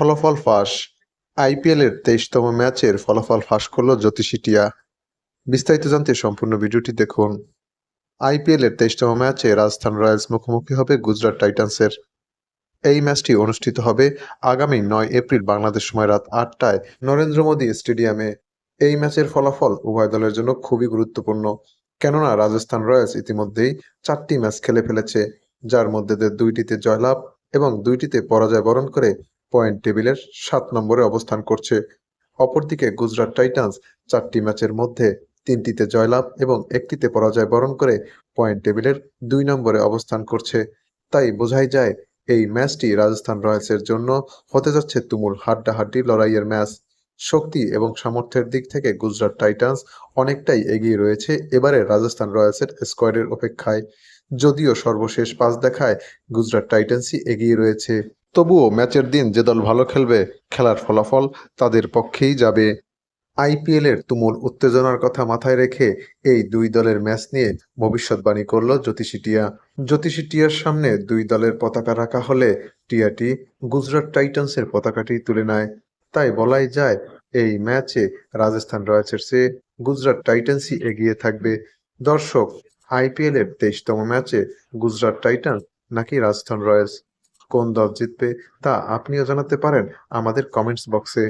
ফলাফল ফাঁস। আইপিএলের তেইশতম ম্যাচের ফলাফল ফাঁস করল জ্যোতিষী টিয়া। বিস্তারিত জানতে সম্পূর্ণ ভিডিওটি দেখুন। আইপিএলের তেইশতম ম্যাচে রাজস্থান রয়্যালস মুখোমুখি হবে গুজরাট টাইটান্সের। এই ম্যাচটি অনুষ্ঠিত হবে আগামী নয় এপ্রিল বাংলাদেশ সময় রাত আটটায় নরেন্দ্র মোদী স্টেডিয়ামে। এই ম্যাচের ফলাফল উভয় দলের জন্য খুবই গুরুত্বপূর্ণ। কেননা রাজস্থান রয়্যালস ইতিমধ্যেই চারটি ম্যাচ খেলে ফেলেছে, যার মধ্যে দুইটিতে জয়লাভ এবং দুইটিতে পরাজয় বরণ করে পয়েন্ট টেবিলের সাত নম্বরে অবস্থান করছে। অপরদিকে গুজরাট টাইটান্স চারটি ম্যাচের মধ্যে তিনটিতে জয়লাভ এবং একটিতে পরাজয় বরণ করে পয়েন্ট টেবিলের দুই নম্বরে অবস্থান করছে। তাই বোঝাই যায়, এই ম্যাচটি রাজস্থান রয়্যালসের জন্য হতে যাচ্ছে তুমুল হাড্ডাহাড্ডি লড়াইয়ের ম্যাচ। শক্তি এবং সামর্থ্যের দিক থেকে গুজরাট টাইটান্স অনেকটাই এগিয়ে রয়েছে এবারে রাজস্থান রয়্যালসের স্কোয়াডের অপেক্ষায়। যদিও সর্বশেষ পাঁচ দেখায় গুজরাট টাইটান্সই এগিয়ে রয়েছে। তবুও ম্যাচের দিন যে দল ভালো খেলবে, খেলার ফলাফল তাদের পক্ষেই যাবে। আইপিএলের তুমুল উত্তেজনার কথা মাথায় রেখে এই দুই দলের ম্যাচ নিয়ে ভবিষ্যৎবাণী করল জ্যোতিষী টিয়া। জ্যোতিষী টিয়ার সামনে দুই দলের পতাকা রাখা হলে টিয়াটি গুজরাট টাইটান্সের পতাকাটি তুলে নেয়। তাই বলাই যায়, এই ম্যাচে রাজস্থান রয়্যালসের চেয়ে গুজরাট টাইটান্সই এগিয়ে থাকবে। দর্শক আইপিএল এর তেইশতম ম্যাচে গুজরাট টাইটান্স নাকি রাজস্থান রয়্যালস? কোন দল জিতবে তা আপনিও জানাতে পারেন আমাদের কমেন্টস বক্সে